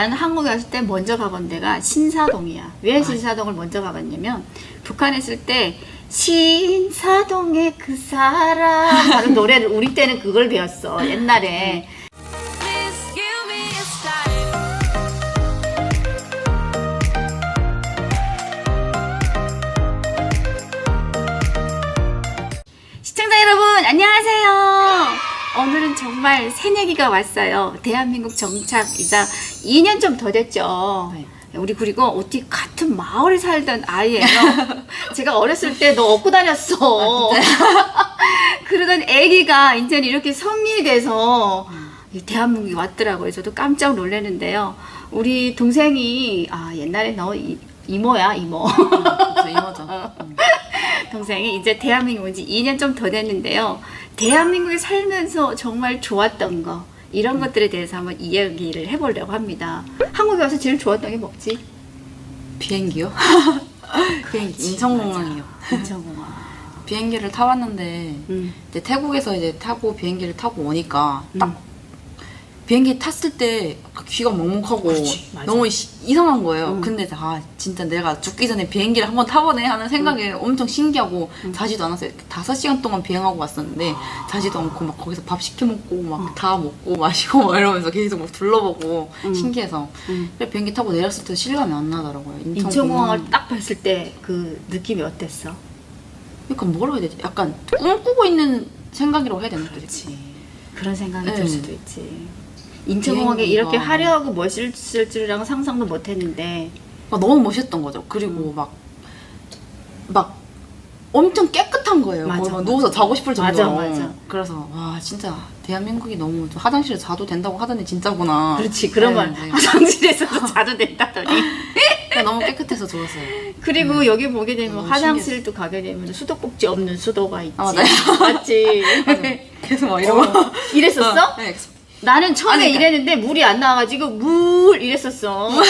나는 한국에 왔을 때 먼저 가본 데가 신사동이야. 왜 신사동을 먼저 가봤냐면 북한에 있을 때 신사동의 그 사람. 하는 노래를 우리 때는 그걸 배웠어. 옛날에 오늘은 정말 새내기가 왔어요. 대한민국 정착이자 2년 좀 더 됐죠. 네. 우리 그리고 어떻게 같은 마을에 살던 아이예요. 제가 어렸을 때 너 업고 다녔어. 그러던 아기가 이제는 이렇게 성인이 돼서 이 대한민국에 왔더라고요. 저도 깜짝 놀랐는데요. 우리 동생이 아 옛날에 너 이, 이모야 이모. 그쵸, 이모죠. 음. 동생이 이제 대한민국 온 지 2년 좀 더 됐는데요. 대한민국에 살면서 정말 좋았던 거 이런 것들에 대해서 한번 이야기를 해보려고 합니다. 한국에 와서 제일 좋았던 게 뭐지? 비행기요? 비행기 인천공항이요. 인천공항. 비행기를 타봤는데 음. 이제 태국에서 이제 타고 비행기를 타고 오니까 딱 음. 비행기 탔을 때 귀가 먹먹하고 그렇지. 너무 시- 이상한 거예요. 음. 근데 아 진짜 내가 죽기 전에 비행기를 한번 타보네 하는 생각에 엄청 신기하고 음. 자지도 않았어요. 다섯 시간 동안 비행하고 왔었는데 자지도 않고 막 거기서 밥 시켜 먹고 막 다 먹고 마시고 막 이러면서 계속 막 둘러보고 음. 신기해서 음. 그래 비행기 타고 내렸을 때 실감이 안 나더라고요. 인천공항을 딱 봤을 때 그 느낌이 어땠어? 약간 뭐라고 해야 되지? 약간 꿈꾸고 있는 생각이라고 해야 되나? 그렇지. 그런 생각이 네. 들 수도 있지. 인천공항에 비행기가- 이렇게 화려하고 멋있을 줄이랑은 상상도 못했는데 막 너무 멋있었던 거죠. 음. 그리고 막, 막 엄청 깨끗한 거예요. 맞아, 거기 막 맞아. 누워서 자고 싶을 정도로. 맞아, 맞아. 그래서 와 진짜 대한민국이 너무 좀 화장실에 자도 된다고 하더니 진짜구나. 그렇지 그런 네, 건 네. 화장실에서도 자도 된다더니 그냥 너무 깨끗해서 좋았어요. 그리고 여기 보게 되면 너무 화장실도 가게 되면 수도꼭지 없는 수도가 있지. 아, 맞아요. 맞지. 계속 막 이러고. 어, 이랬었어? 네, 계속. 나는 처음에 아니, 그러니까- 이랬는데 물이 안 나와가지고 물 이랬었어.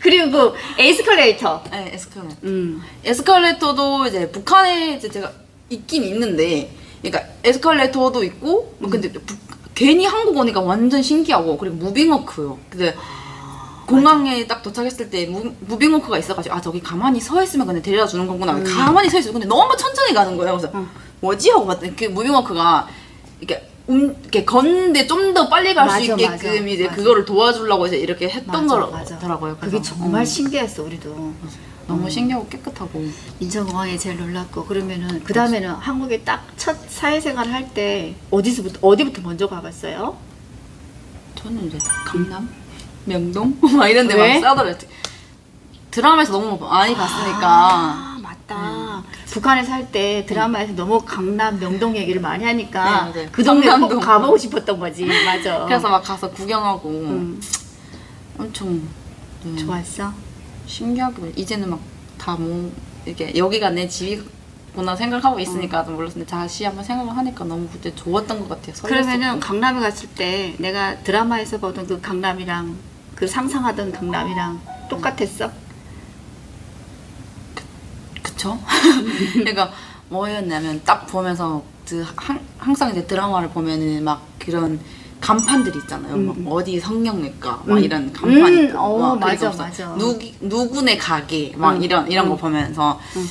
그리고 에스컬레이터. 네, 에스컬레이터. 음. 에스컬레이터도 이제 북한에 이제 제가 있긴 있는데, 그러니까 에스컬레이터도 있고, 음. 근데 북- 괜히 한국 오니까 완전 신기하고, 그리고 무빙워크요. 근데 아, 공항에 딱 도착했을 때 무, 무빙워크가 있어가지고, 아, 저기 가만히 서 있으면 그냥 데려다 주는 거구나. 음. 가만히 서 있어. 근데 너무 천천히 가는 거예요. 그래서, 응. 뭐지? 하고 봤더니 그 무빙워크가, 이렇게, 음, 이렇게 걷는데 좀 더 빨리 갈 수 맞아, 있게끔 맞아, 이제 맞아. 그거를 도와주려고 이제 이렇게 했던 맞아, 맞아. 거더라고요. 그게 그래서, 정말 어, 신기했어 우리도. 너무 신기하고 깨끗하고. 인천공항에 제일 놀랐고 그러면은 그 다음에는 한국에 딱 첫 사회생활 할 때 어디서부터 어디부터 먼저 가봤어요? 저는 이제 강남, 명동 막 이런 데 왜? 막 싸더라고요. 드라마에서 너무 많이 봤으니까. 아 맞다. 북한에 살 때 드라마에서 너무 강남 명동 얘기를 많이 하니까 네, 맞아요. 그 동네 꼭 강남동. 가보고 싶었던 거지. 맞아. 그래서 막 가서 구경하고 음, 엄청 네, 좋았어. 신기하게 이제는 막 다 뭐 이렇게 여기가 내 집이구나 생각하고 있으니까 좀 몰랐는데 다시 한번 생각을 하니까 너무 그때 좋았던 것 같아요. 설렜었고. 그러면은 강남에 갔을 때 내가 드라마에서 보던 그 강남이랑 그 상상하던 강남이랑 똑같았어? 그쵸? 그러니까 뭐였냐면 딱 보면서 그 항, 항상 이제 드라마를 보면은 막 그런 간판들이 있잖아요. 막 음. 어디 성형외과 막 음. 이런 간판이 음, 있고 어, 막 맞아, 맞아. 누 누구네 가게 막 음. 이런 이런 거 음. 보면서 음.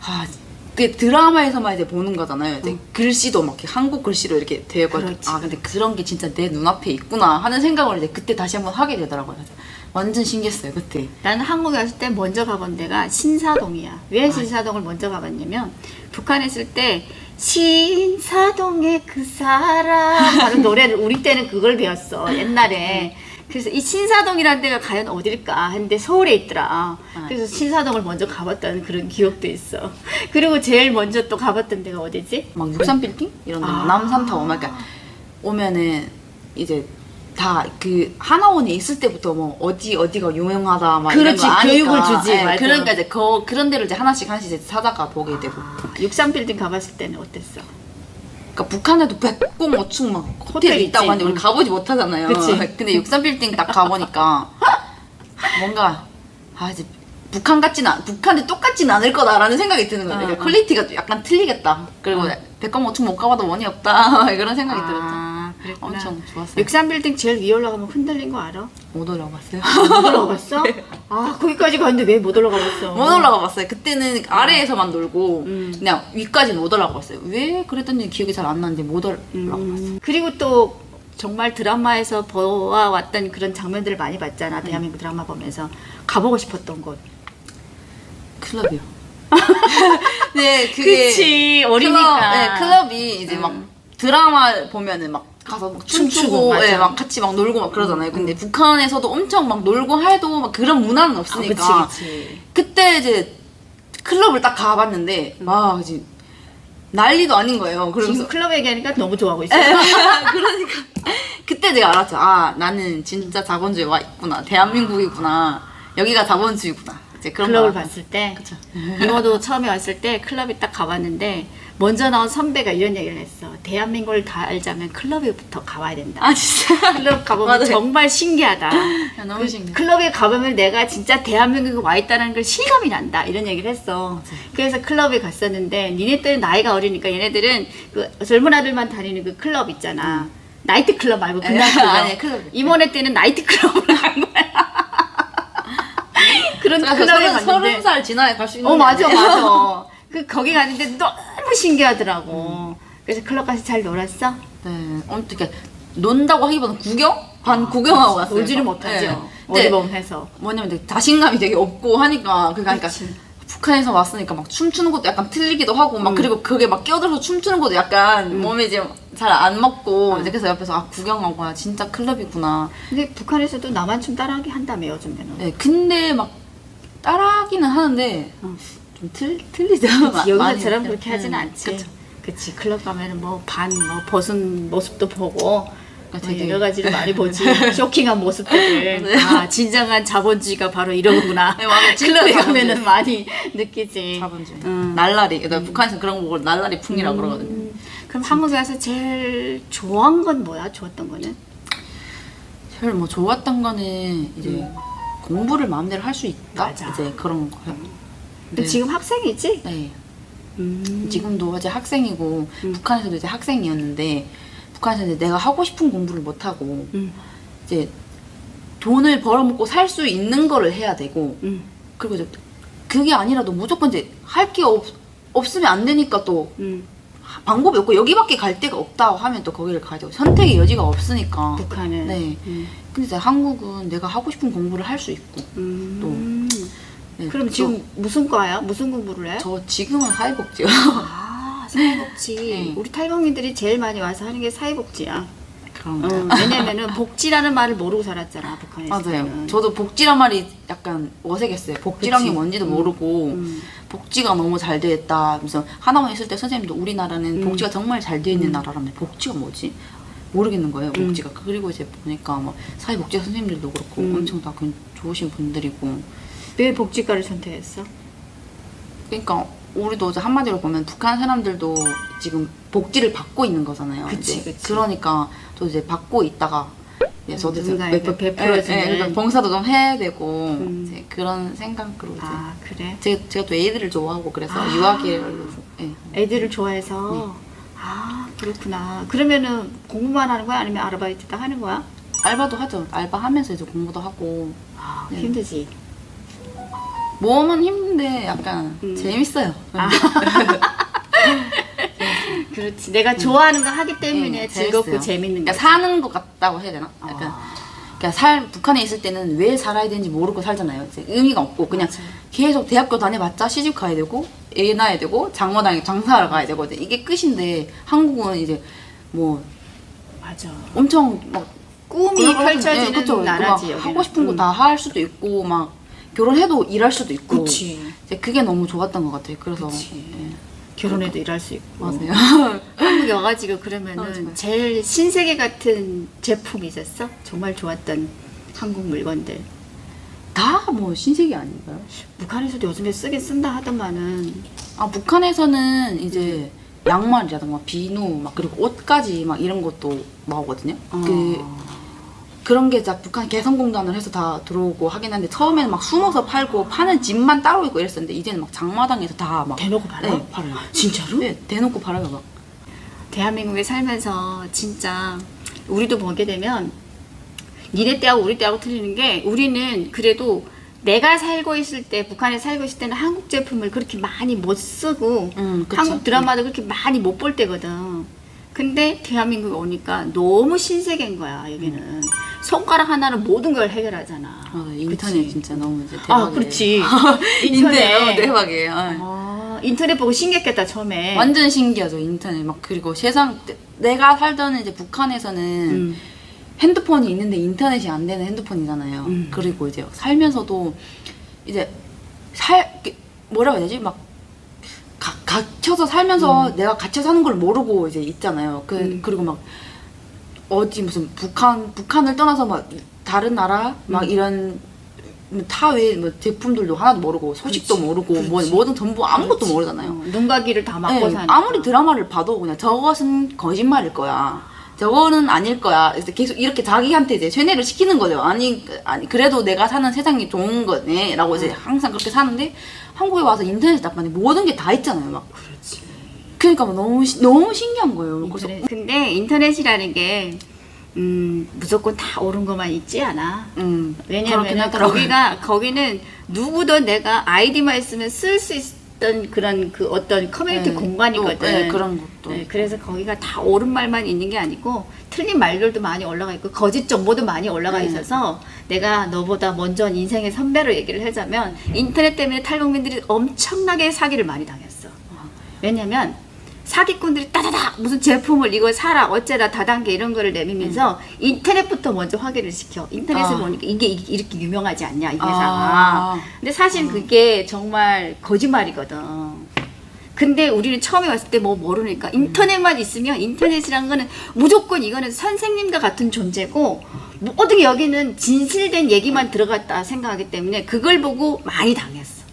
아, 그 드라마에서만 이제 보는 거잖아요. 이제 글씨도 막 이렇게 한국 글씨로 이렇게 되어 있고. 아 근데 그런 게 진짜 내 눈앞에 있구나 하는 생각을 이제 그때 다시 한번 하게 되더라고요. 완전 신기했어요 그때. 나는 한국에 왔을 때 먼저 가본 데가 신사동이야. 왜 신사동을 먼저 가봤냐면 북한에 있을 때 신사동의 그 사람 하는 노래를 우리 때는 그걸 배웠어 옛날에. 그래서 이 신사동이라는 데가 과연 어딜까 했는데 서울에 있더라. 그래서 신사동을 먼저 가봤다는 그런 기억도 있어. 그리고 제일 먼저 또 가봤던 데가 어디지? 막63 빌딩 이런 데 아. 남산타워 막 그러니까 오면은 이제 다 그 하나원에 있을 때부터 뭐 어디 어디가 유명하다 막 그렇지, 이런 거 아니까 교육을 주지, 예, 맞아. 그러니까 이제 그 그런 데를 이제 하나씩 하나씩 이제 찾아가 보게 되고 63빌딩 가봤을 때는 어땠어? 그러니까 북한에도 백공 어충 막 호텔 호텔 있다고 있지. 하는데 우리 응. 가보지 못하잖아요 그치. 근데 63 빌딩 딱 가보니까 뭔가 아 이제 북한 같진 않 북한도 똑같진 않을 거다라는 생각이 드는 거예요 어, 그러니까 어. 퀄리티가 좀 약간 틀리겠다 그리고 어. 백공 어충 못 가봐도 원이 없다 그런 생각이 들었죠 아, 그랬구나. 엄청 좋았어요. 63빌딩 제일 위에 올라가면 흔들린 거 알아? 못 올라갔어요. 못 올라갔어? 아 거기까지 갔는데 왜 못 올라가봤어? 못 올라가 봤어요. 그때는 아래에서만 놀고 음. 그냥 위까지는 못 올라가 봤어요. 왜 그랬던지 기억이 잘 안 나는데 못 올라가 봤어요. 음, 그리고 또 정말 드라마에서 보아왔던 그런 장면들을 많이 음. 봤잖아. 대한민국 드라마 보면서 가보고 싶었던 곳. 클럽이요. 네, 그게 그치 클럽, 어리니까. 네, 클럽이 이제 막 드라마 보면은 막 가서 막 춤추고, 춤추고, 맞아. 예, 막 같이 막 놀고 막 그러잖아요. 근데 북한에서도 엄청 막 놀고 해도 막 그런 문화는 아, 없으니까 그치 그치. 그때 이제 클럽을 딱 가봤는데 와 이제 난리도 아닌 거예요. 그러면서 지금 클럽 얘기하니까 너무 좋아하고 있어. 그러니까 그때 제가 알았죠. 아 나는 진짜 자본주의에 와 있구나. 대한민국이구나. 여기가 자본주의구나. 이제 그런 클럽을 거 봤을 때 그쵸. 이모도 처음에 왔을 때 클럽에 딱 가봤는데 먼저 나온 선배가 이런 얘기를 했어. 대한민국을 다 알자면 클럽에부터 가봐야 된다. 아 진짜. 클럽 가보면. 정말 신기하다. 야, 너무 그 신기해. 클럽에 가보면 내가 진짜 대한민국에 와 있다는 걸 실감이 난다. 이런 얘기를 했어. 그래서 클럽에 갔었는데 니네 때는 나이가 어리니까 얘네들은 그 젊은 아들만 다니는 그 클럽 있잖아. 나이트 클럽 말고 그냥 에, 클럽. 아니, 클럽. 이모네 때는 나이트 클럽을 간 거야. 그런 제가 클럽에 서른, 서른 갔는데 살 지나야 갈 수 있는 어게 맞아. 맞아. 그 거기 갔는데 너무 신기하더라고. 그래서 클럽 가서 잘 놀았어? 네, 어떻게 논다고 하기보다는 구경? 반 구경하고 왔어요. 아, 놀지를 네. 못하죠. 근데 어디 보면 해서. 뭐냐면 되게 자신감이 되게 없고 하니까 그러니까 그치. 북한에서 왔으니까 막 춤추는 것도 약간 틀리기도 하고 음. 막 그리고 그게 막 끼어들어서 춤추는 것도 약간 몸이 이제 잘 안 먹고 음. 이제 그래서 옆에서 아 구경하고 아 진짜 클럽이구나. 근데 북한에서도 나만 춤 따라하게 한다며 요즘에는. 네 근데 막 따라하기는 하는데 어. 좀 틀, 틀리죠. 그치, 여기서처럼 틀려. 그렇게 하진 음, 않지. 그쵸. 그치 클럽 가면은 뭐 반 뭐 벗은 모습도 보고 뭐 되게- 여러 가지를 많이 보지 쇼킹한 모습들을 네. 아 진정한 자본주의가 바로 이러구나 네. 클럽 진짜 가면은 많이 느끼지 자본주의. 음. 날라리. 그러니까 북한에서 그런 거 보고 날라리 풍이라고 그러거든요. 음, 그럼 한국에 와서 제일 좋아한 건 뭐야 좋았던 거는 제일 뭐 좋았던 거는 이제 공부를 마음대로 할 수 있다. 맞아. 이제 그런 거요. 근데 지금 학생이지 네. 음. 지금도 이제 학생이고 음. 북한에서도 이제 학생이었는데 북한에서 이제 내가 하고 싶은 공부를 못 하고 음. 이제 돈을 벌어먹고 살 수 있는 거를 해야 되고 음. 그리고 이제 그게 아니라도 무조건 이제 할 게 없, 없으면 안 되니까 또 음. 방법이 없고 여기밖에 갈 데가 없다고 하면 또 거기를 가야 되고 선택의 여지가 없으니까 북한은 네. 음. 근데 이제 한국은 내가 하고 싶은 공부를 할 수 있고 음. 네, 그럼 저- 지금 무슨 과야? 무슨 공부를 해? 저 지금은 사회복지요 아 사회복지. 네. 우리 탈북민들이 제일 많이 와서 하는 게 사회복지야. 그런 어, 왜냐면은 복지라는 말을 모르고 살았잖아 북한에서. 맞아요. 저도 복지란 말이 약간 어색했어요. 복지란 게 그치. 뭔지도 음. 모르고 음. 복지가 너무 잘 있다. 그래서 하나만 있을 때 선생님도 우리나라는 음. 복지가 정말 잘 되어 있는 나라라면 복지가 뭐지? 모르겠는 거예요. 복지가 그리고 이제 보니까 뭐 사회복지 선생님들도 그렇고 음. 엄청 다 그- 좋으신 분들이고 왜 복지과를 선택했어? 그러니까 우리도 이제 한마디로 보면 북한 사람들도 지금 복지를 받고 있는 거잖아요. 그치, 이제 그치. 그러니까 또 이제 받고 있다가 이제 저도 이제 누군가에게. 예, 예, 그러니까 봉사도 좀 해야 되고 음. 이제 그런 생각으로 이제 아 그래. 제가, 제가 또 애들을 좋아하고 그래서 아. 유아기를 예. 애들을 좋아해서. 아 그렇구나. 그러면은 공부만 하는 거야? 아니면 아르바이트 다 하는 거야? 알바도 하죠. 알바하면서 이제 공부도 하고 아, 네. 힘들지. 모험은 힘든데 약간 음. 재밌어요. 그렇지. 내가 좋아하는 거 하기 때문에 예, 즐겁고 재밌어요. 재밌는 그러니까 거지. 사는 것 같다고 해야 되나? 약간 아. 그러니까 살 북한에 있을 때는 왜 살아야 되는지 모르고 살잖아요. 이제 의미가 없고 그냥 맞아요. 계속 대학교 다녀봤자 시집 가야 되고 애 낳아야 되고 장모당에 장사하러 가야 되고 이게 끝인데 한국은 이제 뭐 맞아. 엄청 막 꿈이 거 펼쳐지는 예, 그쵸. 나라지. 여기는. 하고 싶은 거 음. 다할 수도 있고 막 결혼해도 일할 수도 있고 그치. 이제 그게 너무 좋았던 것 같아요. 그래서 그치. 예, 결혼해도 일할 수 있고. 맞아요. 한국에 와가지고 그러면은 좋아요. 제일 신세계 같은 제품이 있었어? 정말 좋았던 한국 물건들. 다 뭐 신세계 아닌가요? 북한에서도 요즘에 쓰긴 쓴다 하더만은 아 북한에서는 이제 양말이라든가 비누 막 그리고 옷까지 막 이런 것도 나오거든요. 그 그런 게자 북한 개성공단을 해서 다 들어오고 하긴 한데 처음에는 막 숨어서 팔고 파는 집만 따로 있고 이랬었는데 이제는 막 장마당에서 다 막 대놓고 팔아? 네, 팔아요. 진짜로? 네, 대놓고 팔아요 막. 대한민국에 살면서 진짜 우리도 보게 되면 니네 때하고 우리 때하고 틀리는 게 우리는 그래도 내가 살고 있을 때 북한에 살고 있을 때는 한국 제품을 그렇게 많이 못 쓰고 음. 한국 드라마도 그렇게 많이 못 볼 때거든. 근데 대한민국에 오니까 너무 신세계인 거야 여기는 손가락 하나로 모든 걸 해결하잖아. 아, 인터넷 그치? 진짜 너무 이제 대박이에요. 아 그렇지. 인터넷 대박이에요. 아. 아, 인터넷 보고 신기했겠다 처음에. 완전 신기하죠 인터넷 막 그리고 세상 내가 살던 이제 북한에서는 음. 핸드폰이 있는데 인터넷이 안 되는 핸드폰이잖아요. 음. 그리고 이제 살면서도 이제 살 뭐라고 해야 되지 막 가, 갇혀서 살면서 내가 갇혀 사는 걸 모르고 이제 있잖아요. 그 음. 그리고 막 어디 무슨 북한 북한을 떠나서 막 다른 나라 막 음. 이런 타외 뭐 제품들도 하나도 모르고 소식도 그렇지. 모르고 뭐 그렇지. 뭐든 전부 아무것도 그렇지. 모르잖아요. 어, 눈과 귀를 다 막고 네, 사는. 아무리 드라마를 봐도 그냥 저것은 거짓말일 거야. 저거는 아닐 거야. 그래서 계속 이렇게 자기한테 이제 세뇌를 시키는 거죠. 아니, 아니 그래도 내가 사는 세상이 좋은 거네라고 이제 항상 그렇게 사는데 한국에 와서 인터넷 딱 봤는데 모든 게 다 있잖아요. 막 그렇지. 그러니까 막 너무 시- 너무 신기한 거예요. 그래서 인터넷. 근데 인터넷이라는 게 음, 무조건 다 옳은 것만 있지 않아. 음 그렇긴 왜냐면 하더라고요. 거기가 거기는 누구도 내가 아이디만 있으면 쓸 수 있던 그런 그 어떤 커뮤니티 네, 공간이거든. 또, 네, 그런 것도. 네, 그래서 거기가 다 옳은 말만 있는 게 아니고 틀린 말들도 많이 올라가 있고 거짓 정보도 많이 올라가 네. 있어서 내가 너보다 먼저 인생의 선배로 얘기를 하자면 인터넷 때문에 탈북민들이 엄청나게 사기를 많이 당했어. 왜냐면 사기꾼들이 따다닥 무슨 제품을 이거 사라 어째다 다단계 이런 거를 내밀면서 인터넷부터 먼저 확인을 시켜. 인터넷을 아. 보니까 이게 이- 이렇게 유명하지 않냐 이 회사가. 아. 근데 사실 그게 정말 거짓말이거든. 근데 우리는 처음에 왔을 때 뭐 모르니까 인터넷만 있으면 인터넷이란 거는 무조건 이거는 선생님과 같은 존재고 모든 여기는 진실된 얘기만 들어갔다 생각하기 때문에 그걸 보고 많이 당했어.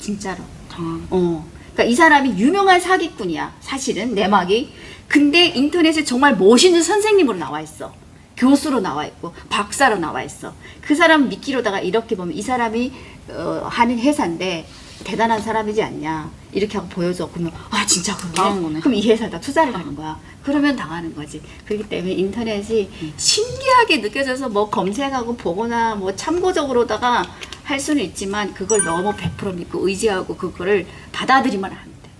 진짜로. 당- 어. 그러니까 이 사람이 유명한 사기꾼이야. 사실은 내막이. 근데 인터넷에 정말 멋있는 선생님으로 나와 있어. 교수로 나와 있고 박사로 나와 있어. 그 사람 믿기로다가 이렇게 보면 이 사람이 어, 하는 회사인데 대단한 사람이지 않냐 이렇게 하고 보여줘. 그러면 아 진짜 그러네. 거네. 그럼 이 회사다 투자를 하는 거야. 그러면 당하는 거지. 그렇기 때문에 인터넷이 신기하게 느껴져서 뭐 검색하고 보거나 뭐 참고적으로다가 할 수는 있지만 그걸 너무 100% 믿고 의지하고 그거를 받아들이면 안 돼.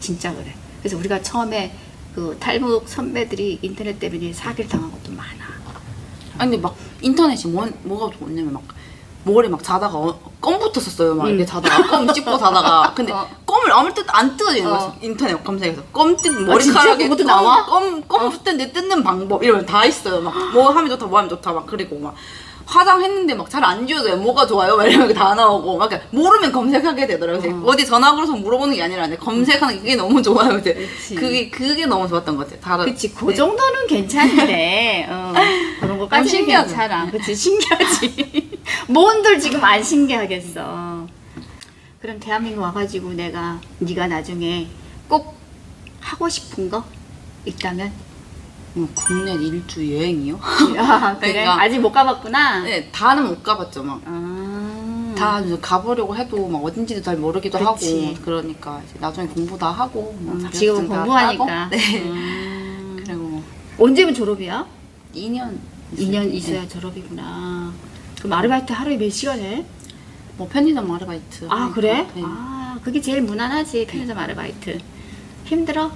진짜 그래. 그래서 우리가 처음에 그 탈북 선배들이 인터넷 때문에 사기를 당한 것도 많아. 아니 근데 막 인터넷이 뭐, 뭐가 좋냐면 막 머리 막 자다가 어, 껌 붙었었어요. 막 이렇게 자다가 껌 씹고 자다가 근데 어. 껌을 아무 때도 안 뜯어지는 거였어. 어. 인터넷 검색해서 껌 뜯는 아? 머리카락에 껌- 나와? 껌, 껌 붙는데 뜯는 방법 이러면 다 있어요. 막 뭐 하면 좋다 뭐 하면 좋다 막 그리고 막 화장했는데 막 잘 안 지워져요. 뭐가 좋아요? 막게다 나오고 막 이렇게 모르면 검색하게 되더라고요. 어. 디 전화 걸어서 물어보는 게 아니라 이제 검색하는 게 그게 너무 좋아요. 이제 그치. 그게 그게 너무 좋았던 것 같아요. 다른 그치, 그 네. 정도는 괜찮은데, 어, 그런 신기하죠. 괜찮아. 그치, 신기하지. 뭔들 지금 안 신기하겠어. 그럼 대한민국 와가지고 내가, 네가 나중에 꼭 하고 싶은 거 있다면? 뭐 국내 일주 여행이요? 아, 그래? 그러니까. 아직 못 가봤구나? 네, 다는 못 가봤죠. 막 아, 다 이제 가보려고 해도 막 어딘지도 잘 모르기도 그치. 하고 그러니까 이제 나중에 공부 다 하고 뭐 음, 자격증 지금은 다 공부하니까. 따고, 네 음. 그리고 뭐 언제면 졸업이야? 2년 2년 있어야 졸업이구나. 그럼 아르바이트 하루에 몇 시간 해? 뭐 편의점 아르바이트 아 하니까, 그래? 네. 아 그게 제일 무난하지 편의점 아르바이트 힘들어?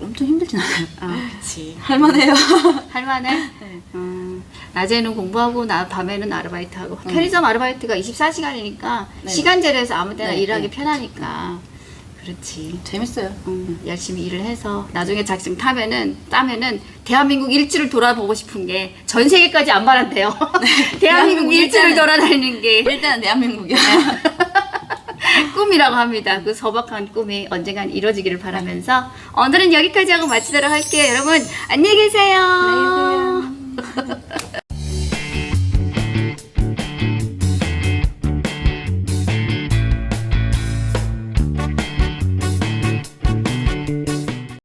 엄청 힘들진 않아요. 아 그치. 할만해요. 할만해? 네. 음, 낮에는 공부하고 나 밤에는 아르바이트하고. 편의점 아르바이트가 24시간이니까 네. 시간제로 해서 아무 때나 네, 일하기 네. 편하니까. 그렇지. 재밌어요. 음, 열심히 일을 해서 나중에 자격증 타면은 따면은 대한민국 일주를 돌아보고 싶은 게 전 세계까지 안 말한대요. 대한민국 대한민국 일주를 일단은- 돌아다니는 게. 일단은 대한민국이요 꿈이라고 합니다. 그 소박한 꿈이 언젠간 이루어지기를 바라면서 오늘은 여기까지 하고 마치도록 할게요. 여러분 안녕히 계세요. 안녕히 계세요